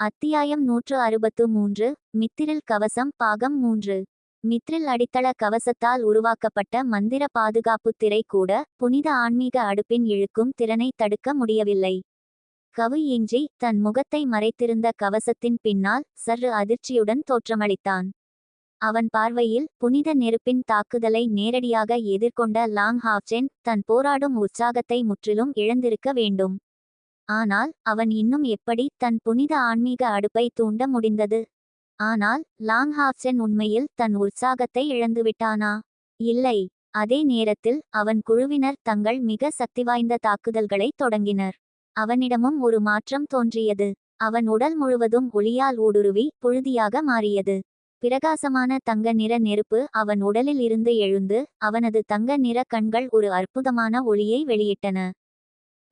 அத்தியாயம் நூற்று அறுபத்து மூன்று மித்திரில் கவசம் பாகம் மூன்று. மித்ரில் அடித்தள கவசத்தால் உருவாக்கப்பட்ட மந்திர பாதுகாப்பு திரை கூட புனித ஆன்மீக அடுப்பின் இழுக்கும் திறனை தடுக்க முடியவில்லை. கவு இன்றி தன் முகத்தை மறைத்திருந்த கவசத்தின் பின்னால் சற்று அதிர்ச்சியுடன் தோற்றமளித்தான். அவன் பார்வையில் புனித நெருப்பின் தாக்குதலை நேரடியாக எதிர்கொண்ட லாங் ஹாப்சென் தன் போராடும் உற்சாகத்தை முற்றிலும் இழந்திருக்க வேண்டும். ஆனால் அவன் இன்னும் எப்படி தன் புனித ஆன்மீக அடுப்பை தூண்ட முடிந்தது? ஆனால் லாங் ஹாப்சென் உண்மையில் தன் உற்சாகத்தை இழந்துவிட்டானா? இல்லை. அதே நேரத்தில் அவன் குழுவினர் தங்கள் மிக சக்திவாய்ந்த தாக்குதல்களை தொடங்கினர். அவனிடமும் ஒரு மாற்றம் தோன்றியது. அவன் உடல் முழுவதும் ஒளியால் ஊடுருவி புழுதியாக மாறியது. பிரகாசமான தங்க நிற நெருப்பு அவன் உடலில் இருந்து எழுந்து அவனது தங்க நிற கண்கள் ஒரு அற்புதமான ஒளியை வெளியிட்டன.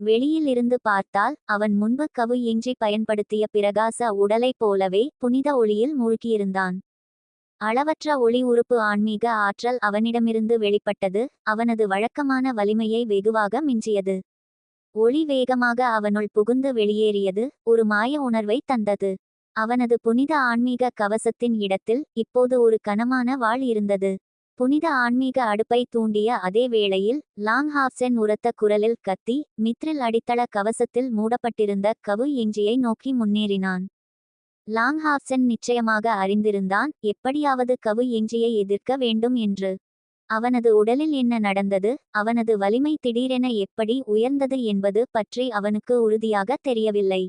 வெளியில் இருந்து பார்த்தால் அவன் முன்பு கவு இன்றி பயன்படுத்திய பிரகாச உடலைப் போலவே புனித ஒளியில் மூழ்கியிருந்தான். அளவற்ற ஒளி உறுப்பு ஆன்மீக ஆற்றல் அவனிடமிருந்து வெளிப்பட்டது அவனது வழக்கமான வலிமையை வெகுவாக மிஞ்சியது. ஒளி வேகமாக அவனுள் புகுந்து வெளியேறியது ஒரு மாய உணர்வை தந்தது. அவனது புனித ஆன்மீக கவசத்தின் இடத்தில் இப்போது ஒரு கனமான வாள் இருந்தது. புனித ஆன்மீக அடுப்பை தூண்டிய அதே வேளையில் லாங்ஹாப்சென் உரத்த குரலில் கத்தி மித்ரில் அடித்தள கவசத்தில் மூடப்பட்டிருந்த கவு எஞ்சியை நோக்கி முன்னேறினான். லாங்ஹாப்சென் நிச்சயமாக அறிந்திருந்தான் எப்படியாவது கவு எஞ்சியை எதிர்க்க வேண்டும் என்று. அவனது உடலில் என்ன நடந்தது அவனது வலிமை திடீரென எப்படி உயர்ந்தது என்பது பற்றி அவனுக்கு உறுதியாக தெரியவில்லை.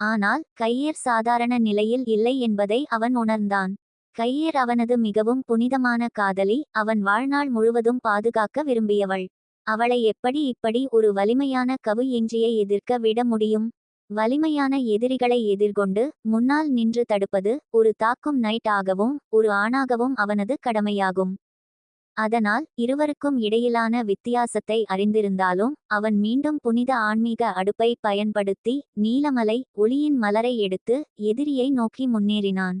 ஆனால் கையேர் சாதாரண நிலையில் இல்லை என்பதை அவன் உணர்ந்தான். கையேர் அவனது மிகவும் புனிதமான காதலி அவன் வாழ்நாள் முழுவதும் பாதுகாக்க விரும்பியவள். அவளை எப்படி இப்படி ஒரு வலிமையான கவு எஞ்சியை எதிர்க்க விட முடியும்? வலிமையான எதிரிகளை எதிர்கொண்டு முன்னால் நின்று தடுப்பது ஒரு தாக்கும் நைட் ஆகவும் ஒரு ஆணாகவும் அவனது கடமையாகும். அதனால் இருவருக்கும் இடையிலான வித்தியாசத்தை அறிந்திருந்தாலும் அவன் மீண்டும் புனித ஆன்மீக அடுப்பை பயன்படுத்தி நீலமலை ஒளியின் மலரை எடுத்து எதிரியை நோக்கி முன்னேறினான்.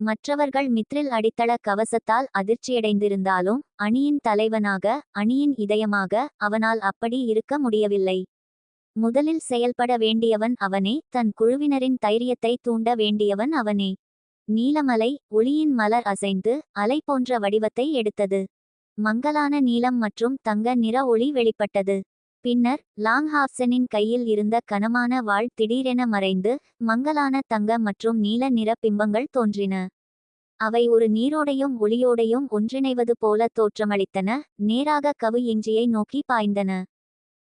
மற்றவர்கள் மித்ரில் அடித்தள கவசத்தால் அதிர்ச்சியடைந்திருந்தாலும் அணியின் தலைவனாக அணியின் இதயமாக அவனால் அப்படி இருக்க முடியவில்லை. முதலில் செயல்பட வேண்டியவன் அவனே தன் குழுவினரின் தைரியத்தை தூண்ட வேண்டியவன் அவனே. நீலமலை ஒளியின் மலர் அசைந்து அலை போன்ற வடிவத்தை எடுத்தது. மங்கலான நீலம் மற்றும் தங்க நிற ஒளி வெளிப்பட்டது. பின்னர் லாங் ஹாப்சனின் கையில் இருந்த கனமான வாள் திடீரென மறைந்து மங்கலான தங்க மற்றும் நீல நிற பிம்பங்கள் தோன்றின. அவை ஒரு நீரோடையும் ஒளியோடையும் ஒன்றிணைவது போல தோற்றமளித்தன நேராக கவு இஞ்சியை நோக்கி பாய்ந்தன.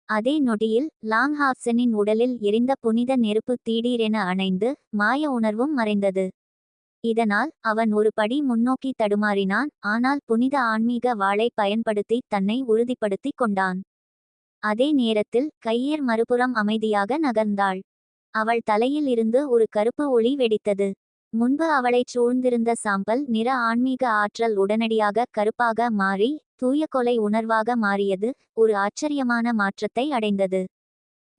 அதே நொடியில் லாங் ஹாப்சனின் உடலில் எரிந்த புனித நெருப்பு திடீரென அணைந்து மாய உணர்வும் மறைந்தது. இதனால் அவன் ஒரு படி முன்னோக்கி தடுமாறினான் ஆனால் புனித ஆன்மீக வாளை பயன்படுத்தி தன்னை உறுதிப்படுத்திக் கொண்டான். அதே நேரத்தில் கையேர் மறுபுறம் அமைதியாக நகர்ந்தாள். அவள் தலையில் இருந்து ஒரு கருப்பு ஒளி வெடித்தது. முன்பு அவளைச் சூழ்ந்திருந்த சாம்பல் நிற ஆன்மீக ஆற்றல் உடனடியாக கருப்பாக மாறி தூய கொலை உணர்வாக மாறியது ஒரு ஆச்சரியமான மாற்றத்தை அடைந்தது.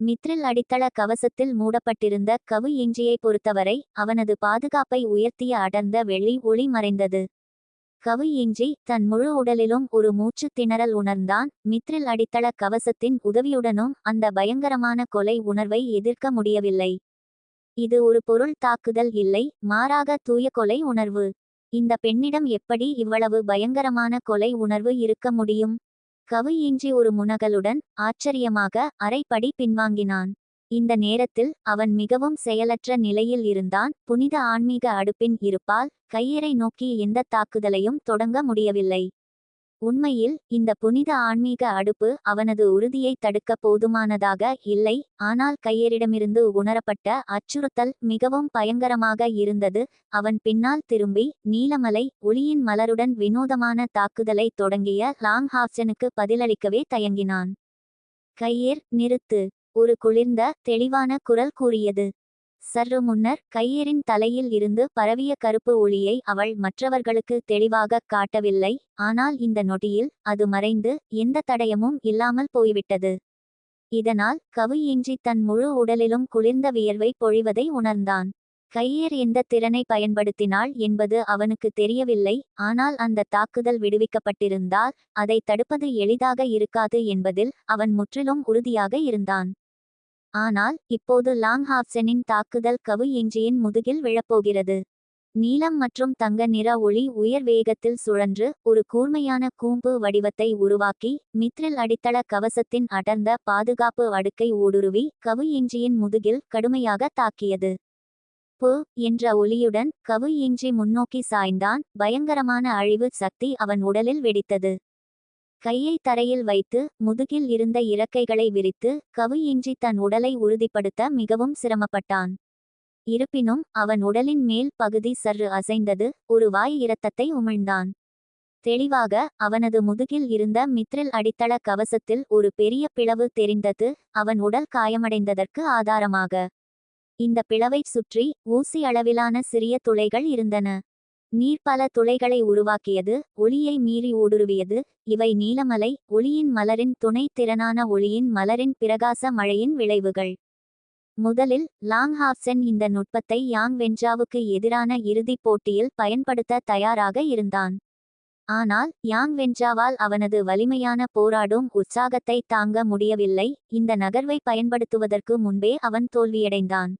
மித்ரில் அடித்தள கவசத்தில் மூடப்பட்டிருந்த கவு இஞ்சியை பொறுத்தவரை அவனது பாதுகாப்பை உயர்த்திய அடர்ந்த வெள்ளி ஒளி மறைந்தது. கவியின்றி தன் முழு உடலிலும் ஒரு மூச்சு திணறல் உணர்ந்தான். மித்ரில் அடித்தள கவசத்தின் உதவியுடனும் அந்த பயங்கரமான கொலை உணர்வை எதிர்க்க முடியவில்லை. இது ஒரு பொருள் தாக்குதல் இல்லை மாறாக தூய கொலை உணர்வு. இந்த பெண்ணிடம் எப்படி இவ்வளவு பயங்கரமான கொலை உணர்வு இருக்க முடியும்? கவியின்றி ஒரு முனகலுடன் ஆச்சரியமாக அரைப்படி பின்வாங்கினான். இந்த நேரத்தில் அவன் மிகவும் செயலற்ற நிலையில் இருந்தான். புனித ஆன்மீக அடுப்பின் இருப்பால் கையரை நோக்கி எந்த தாக்குதலையும் தொடங்க முடியவில்லை. உண்மையில் இந்த புனித ஆன்மீக அடுப்பு அவனது உறுதியை தடுக்க போதுமானதாக இல்லை. ஆனால் கையரிடமிருந்து உணரப்பட்ட அச்சுறுத்தல் மிகவும் பயங்கரமாக இருந்தது. அவன் பின்னால் திரும்பி நீலமலை ஒளியின் மலருடன் வினோதமான தாக்குதலை தொடங்கிய லாங் ஹாப்சனுக்கு பதிலளிக்கவே தயங்கினான். கையேர் நிறுத்து. ஒரு குளிர்ந்த தெளிவான குரல் கூறியது. சற்று முன்னர் கையரின் தலையில் இருந்து பரவிய கருப்பு ஒளியை அவள் மற்றவர்களுக்கு தெளிவாக காட்டவில்லை ஆனால் இந்த நொடியில் அது மறைந்து எந்த தடயமும் இல்லாமல் போய்விட்டது. இதனால் கவு இன்றி தன் முழு உடலிலும் குளிர்ந்த வியர்வை பொழிவதை உணர்ந்தான். கையேர் எந்த திறனை பயன்படுத்தினாள் என்பது அவனுக்கு தெரியவில்லை ஆனால் அந்த தாக்குதல் விடுவிக்கப்பட்டிருந்தால் அதை தடுப்பது எளிதாக இருக்காது என்பதில் அவன் முற்றிலும் உறுதியாக இருந்தான். ஆனால் இப்போது லாங் ஹாப்சனின் தாக்குதல் கவு எஞ்சியின் முதுகில் விழப்போகிறது. நீலம் மற்றும் தங்க நிற ஒளி உயர் வேகத்தில் சுழன்று ஒரு கூர்மையான கூம்பு வடிவத்தை உருவாக்கி மித்ரில் அடித்தள கவசத்தின் அடர்ந்த பாதுகாப்பு அடுக்கை ஊடுருவி கவு எஞ்சியின் முதுகில் கடுமையாக தாக்கியது. பு என்ற ஒலியுடன் கவு எஞ்சி முன்னோக்கி சாய்ந்தான். பயங்கரமான அழிவு சக்தி அவன் உடலில் வெடித்தது. கையை தரையில் வைத்து முதுகில் இருந்த இறக்கைகளை விரித்து கவு எஞ்சி தன் உடலை உறுதிப்படுத்த மிகவும் சிரமப்பட்டான். இருப்பினும் அவன் உடலின் மேல் பகுதி சற்று அசைந்தது ஒரு வாய் இரத்தத்தை உமிழ்ந்தான். தெளிவாக அவனது முதுகில் இருந்த மித்ரில் அடித்தள கவசத்தில் ஒரு பெரிய பிளவு தெரிந்தது அவன் உடல் காயமடைந்ததற்கு ஆதாரமாக. இந்த பிளவைச் சுற்றி ஊசி அளவிலான சிறிய துளைகள் இருந்தன. நீர் பல துளைகளை உருவாக்கியது ஒளியை மீறி ஊடுருவியது. இவை நீலமலை ஒளியின் மலரின் துணை திறனான ஒளியின் மலரின் பிரகாச மழையின் விளைவுகள். முதலில் லாங் ஹாப்சன் இந்த நுட்பத்தை யாங் வென்ஜாவுக்கு எதிரான இறுதிப் போட்டியில் பயன்படுத்த தயாராக இருந்தான். ஆனால் யாங் வென்ஜாவால் அவனது வலிமையான போராடும் உற்சாகத்தை தாங்க முடியவில்லை. இந்த நகர்வை பயன்படுத்துவதற்கு முன்பே அவன் தோல்வியடைந்தான்.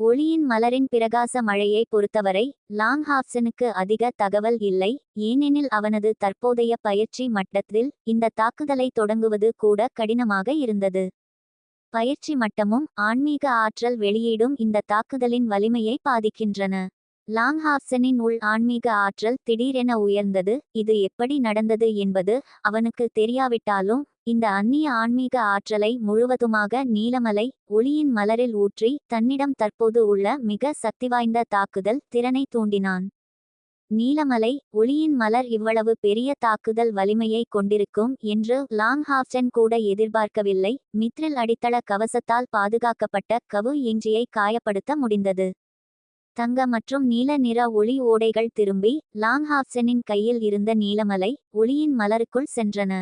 ஒளியின் மலரின் பிரகாச மழையை பொறுத்தவரை லாங் ஹாப்சனுக்கு அதிக தகவல் இல்லை ஏனெனில் அவனது தற்போதைய பயிற்சி மட்டத்தில் இந்த தாக்குதலை தொடங்குவது கூட கடினமாக இருந்தது. பயிற்சி மட்டமும் ஆன்மீக ஆற்றல் வெளியீடும் இந்த தாக்குதலின் வலிமையை பாதிக்கின்றன. லாங் ஹாப்சனின் உள் ஆன்மீக ஆற்றல் திடீரென உயர்ந்தது இது எப்படி நடந்தது என்பது அவனுக்கு தெரியாவிட்டாலும் இந்த அந்நிய ஆன்மீக ஆற்றலை முழுவதுமாக நீலமலை ஒளியின் மலரில் ஊற்றி தன்னிடம் தற்போது உள்ள மிக சக்திவாய்ந்த தாக்குதல் திறனை தூண்டினான். நீலமலை ஒளியின் மலர் இவ்வளவு பெரிய தாக்குதல் வலிமையை கொண்டிருக்கும் என்று லாங் ஹாப்சன் கூட எதிர்பார்க்கவில்லை. மித்ரில் அடித்தள கவசத்தால் பாதுகாக்கப்பட்ட கவு எஞ்சியை காயப்படுத்த முடிந்தது. தங்க மற்றும் நீல நிற ஒளி ஓடைகள் திரும்பி லாங் ஹாப்சனின் கையில் இருந்த நீலமலை ஒளியின் மலருக்குள் சென்றன.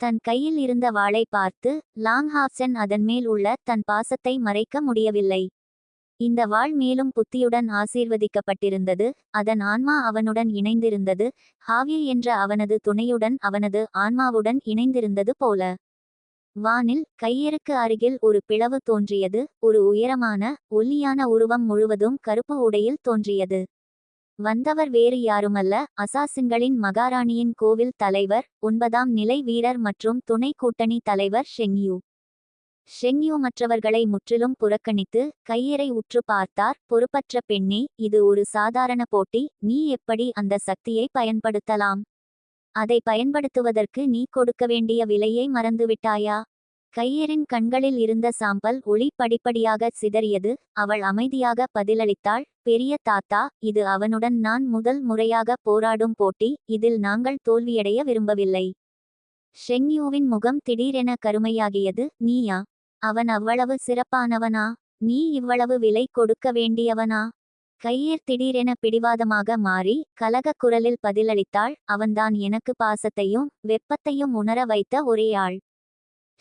தன் கையில் இருந்த வாளை பார்த்து லாங்ஹாப்சன் அதன் மேல் உள்ள தன் பாசத்தை மறைக்க முடியவில்லை. இந்த வாழ் மேலும் புத்தியுடன் ஆசீர்வதிக்கப்பட்டிருந்தது அதன் ஆன்மா அவனுடன் இணைந்திருந்தது ஹாவிய என்ற அவனது துணையுடன் அவனது ஆன்மாவுடன் இணைந்திருந்தது போல. வானில் கையெருக்கு அருகில் ஒரு பிளவு தோன்றியது ஒரு உயரமான ஒல்லியான உருவம் முழுவதும் கருப்பு உடையில் தோன்றியது. வந்தவர் வேறு யாருமல்ல. அசாசின்களின் மகாராணியின் கோவில் தலைவர் ஒன்பதாம் நிலை வீரர் மற்றும் துணை கூட்டணி தலைவர் ஷெங்யூ. ஷெங்யூ மற்றவர்களை முற்றிலும் புறக்கணித்து கையறை உற்று பார்த்தார். பொறுப்பற்ற பெண்ணே இது ஒரு சாதாரண போட்டி. நீ எப்படி அந்த சக்தியை பயன்படுத்தலாம்? அதை பயன்படுத்துவதற்கு நீ கொடுக்க வேண்டிய விலையை மறந்துவிட்டாயா? கையரின் கண்களில் இருந்த சாம்பல் ஒளி படிப்படியாக சிதறியது. அவள் அமைதியாக பதிலளித்தாள் பெரிய தாத்தா இது அவனுடன் நான் முதல் முறையாக போராடும் போட்டி இதில் நாங்கள் தோல்வியடைய விரும்பவில்லை. ஷெங்யூவின் முகம் திடீரென கருமையாகியது. நீயா? அவன் அவ்வளவு சிறப்பானவனா? நீ இவ்வளவு விலை கொடுக்க வேண்டியவனா? கையேர் திடீரென பிடிவாதமாக மாறி கலக குரலில் பதிலளித்தாள். அவன்தான் எனக்கு பாசத்தையும் வெப்பத்தையும் உணர வைத்த ஒரே ஆள்.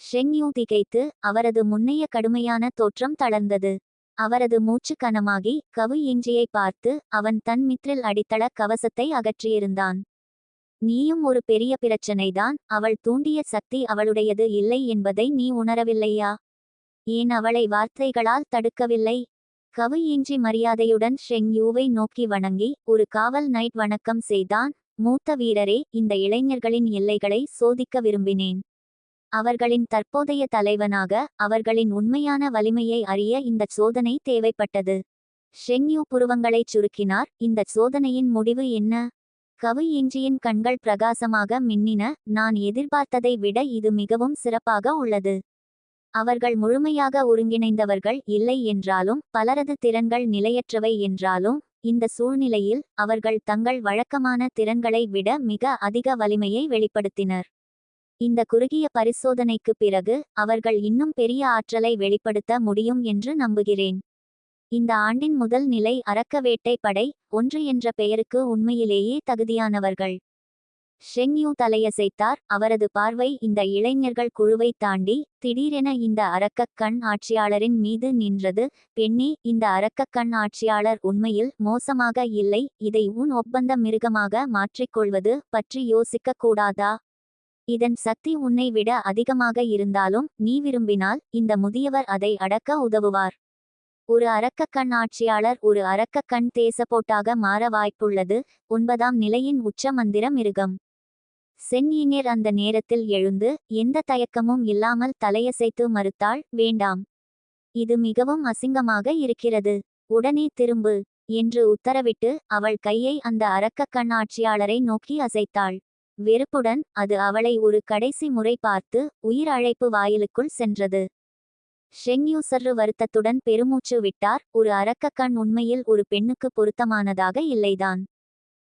ஷெங்யூ திகைத்து அவரது முன்னைய கடுமையான தோற்றம் தளர்ந்தது. அவரது மூச்சு கனமாகி கவு இஞ்சியை பார்த்து அவன் தன் மித்ரில் அடித்தள கவசத்தை அகற்றியிருந்தான். நீயும் ஒரு பெரிய பிரச்சனைதான். அவள் தூண்டிய சக்தி அவளுடையது இல்லை என்பதை நீ உணரவில்லையா? ஏன் அவளை வார்த்தைகளால் தடுக்கவில்லை? கவு இன்றி மரியாதையுடன் ஷெங்யூவை நோக்கி வணங்கி ஒரு காவல் நைட் வணக்கம் செய்தான். மூத்த வீரரே இந்த இளைஞர்களின் எல்லைகளை சோதிக்க விரும்பினேன். அவர்களின் தற்போதைய தலைவனாக அவர்களின் உண்மையான வலிமையை அறிய இந்த சோதனை தேவைப்பட்டது. ஷெங்யூ புருவங்களைச் சுருக்கினார். இந்த சோதனையின் முடிவு என்ன? கவு இஞ்சியின் கண்கள் பிரகாசமாக மின்னின. நான் எதிர்பார்த்ததை விட இது மிகவும் சிறப்பாக உள்ளது. அவர்கள் முழுமையாக ஒருங்கிணைந்தவர்கள் இல்லை என்றாலும் பலரது திறன்கள் நிலையற்றவை என்றாலும் இந்த சூழ்நிலையில் அவர்கள் தங்கள் வழக்கமான திறன்களை விட மிக அதிக வலிமையை வெளிப்படுத்தினர். இந்த குறுகிய பரிசோதனைக்கு பிறகு அவர்கள் இன்னும் பெரிய ஆற்றலை வெளிப்படுத்த முடியும் என்று நம்புகிறேன். இந்த ஆண்டின் முதல் நிலை அரக்க வேட்டை படை ஒன்று என்ற பெயருக்கு உண்மையிலேயே தகுதியானவர்கள். ஷெங்யூ தலையசைத்தார் அவரது பார்வை இந்த இளைஞர்கள் குழுவை தாண்டி திடீரென இந்த அரக்கக் கண் ஆட்சியாளரின் மீது நின்றது. பெண்ணி இந்த அரக்கக் கண் ஆட்சியாளர் உண்மையில் மோசமாக இல்லை இதை உன் ஒப்பந்த மிருகமாக மாற்றிக்கொள்வது பற்றி யோசிக்க கூடாதா? இதன் சக்தி உன்னை விட அதிகமாக இருந்தாலும் நீ விரும்பினால் இந்த முதியவர் அதை அடக்க உதவுவார். ஒரு அரக்கக்கண் ஆட்சியாளர் ஒரு அரக்கக்கண் தேசப்போட்டாக மாற வாய்ப்புள்ளது. ஒன்பதாம் நிலையின் உச்ச மந்திர மிருகம். சென்னியினர் அந்த நேரத்தில் எழுந்து எந்த தயக்கமும் இல்லாமல் தலையசைத்து மறுத்தாள் வேண்டாம். இது மிகவும் அசிங்கமாக இருக்கிறது. உடனே திரும்பு என்று உத்தரவிட்டு அவள் கையை அந்த அரக்கக் கண்ணாட்சியாளரை நோக்கி அசைத்தாள். வெறுப்புடன் அது அவளை ஒரு கடைசி முறை பார்த்து உயிர் அழைப்பு வாயிலுக்குள் சென்றது. ஷெங்யூசர்ரு வருத்தத்துடன் பெருமூச்சு விட்டார். ஒரு அரக்கக்கண் உண்மையில் ஒரு பெண்ணுக்கு பொருத்தமானதாக இல்லைதான்.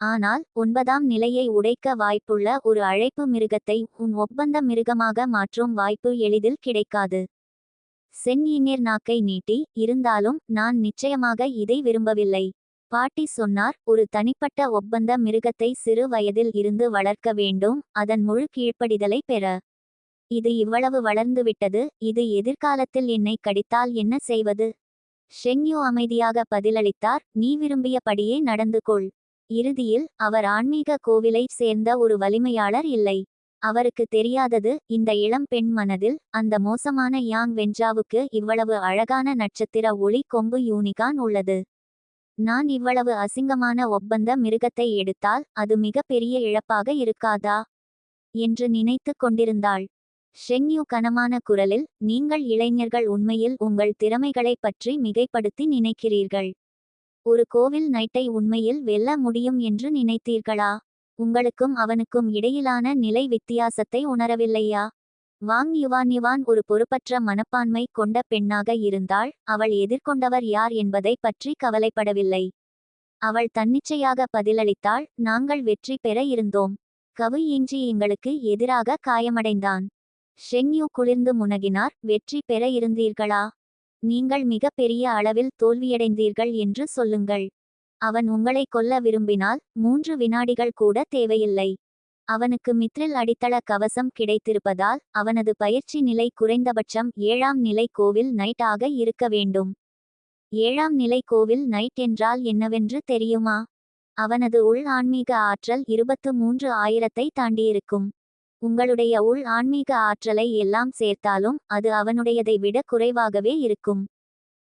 ஆனால் ஒன்பதாம் நிலையை உடைக்க வாய்ப்புள்ள ஒரு அழைப்பு மிருகத்தை உன் ஒப்பந்த மிருகமாக மாற்றும் வாய்ப்பு எளிதில் கிடைக்காது. சென்னியினர் நாக்கை நீட்டி இருந்தாலும் நான் நிச்சயமாக இதை விரும்பவில்லை. பாட்டி சொன்னார் ஒரு தனிப்பட்ட ஒப்பந்த மிருகத்தை சிறு வயதில் இருந்து வளர்க்க வேண்டும் அதன் முழு கீழ்ப்படிதலை பெற. இது இவ்வளவு வளர்ந்துவிட்டது இது எதிர்காலத்தில் என்னை கடித்தால் என்ன செய்வது ஷெங்யூ அமைதியாக பதிலளித்தார் நீ விரும்பியபடியே நடந்து கொள். இறுதியில் அவர் ஆன்மீக கோவிலைச் சேர்ந்த ஒரு வலிமையாளர் இல்லை. அவருக்கு தெரியாதது இந்த இளம் பெண் மனதில் அந்த மோசமான யாங் வெஞ்சாவுக்கு இவ்வளவு அழகான நட்சத்திர ஒளி கொம்பு யூனிகான் உள்ளது. நான் இவ்வளவு அசிங்கமான ஒப்பந்த மிருகத்தை எடுத்தால் அது மிக பெரிய இழப்பாக இருக்காதா? என்று நினைத்து கொண்டிருந்தாள். ஷெங்யூ கனமான குரலில் நீங்கள் இளைஞர்கள் உண்மையில் உங்கள் திறமைகளை பற்றி மிகைப்படுத்தி நினைக்கிறீர்கள். ஒரு கோவில் நைட்டை உண்மையில் வெல்ல முடியும் என்று நினைத்தீர்களா? உங்களுக்கும் அவனுக்கும் இடையிலான நிலை வித்தியாசத்தை உணரவில்லையா? வாங் யுவான் யுவான் ஒரு பொறுப்பற்ற மனப்பான்மை கொண்ட பெண்ணாக இருந்தால் அவள் எதிர்கொண்டவர் யார் என்பதை பற்றி கவலைப்படவில்லை. அவள் தன்னிச்சையாக பதிலளித்தாள் நாங்கள் வெற்றி பெற இருந்தோம். கவு இஞ்சி எங்களுக்கு எதிராக காயமடைந்தான். ஷென்யூ குளிர்ந்து முனகினார் வெற்றி பெற இருந்தீர்களா? நீங்கள் மிக பெரிய அளவில் தோல்வியடைந்தீர்கள் என்று சொல்லுங்கள். அவன் உங்களை கொல்ல விரும்பினால் மூன்று வினாடிகள் கூட தேவையில்லை. அவனுக்கு மித்ரில் அடித்தள கவசம் கிடைத்திருப்பதால் அவனது பயிற்சி நிலை குறைந்தபட்சம் ஏழாம் நிலை கோவில் நைட் ஆக இருக்க வேண்டும். ஏழாம் நிலை கோவில் நைட் என்றால் என்னவென்று தெரியுமா? அவனது உள் ஆன்மீக ஆற்றல் இருபத்து மூன்று ஆயிரத்தை தாண்டியிருக்கும். உங்களுடைய உள் ஆன்மீக ஆற்றலை எல்லாம் சேர்த்தாலும் அது அவனுடையதை விட குறைவாகவே இருக்கும்.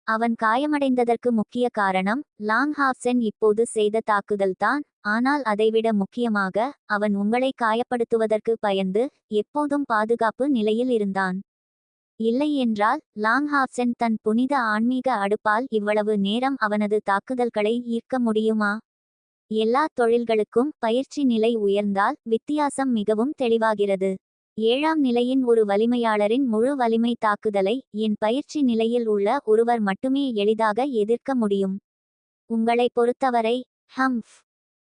அவன் காயமடைந்ததற்கு முக்கிய காரணம் லாங் ஹாப்சென் இப்போது செய்த தாக்குதல்தான் ஆனால் அதைவிட முக்கியமாக அவன் உங்களை காயப்படுத்துவதற்கு பயந்து எப்போதும் பாதுகாப்பு நிலையில் இருந்தான். இல்லை என்றால் லாங் ஹாப்சென் தன் புனித ஆன்மீக அடுப்பால் இவ்வளவு நேரம் அவனது தாக்குதல்களை ஈர்க்க முடியுமா? எல்லா தொழில்களுக்கும் பயிற்சி நிலை உயர்ந்தால் வித்தியாசம் மிகவும் தெளிவாகிறது. ஏழாம் நிலையின் ஒரு வலிமையாளரின் முழு வலிமை தாக்குதலை என் பயிற்சி நிலையில் உள்ள ஒருவர் மட்டுமே எளிதாக எதிர்க்க முடியும். உங்களை பொறுத்தவரை ஹம்ஃப்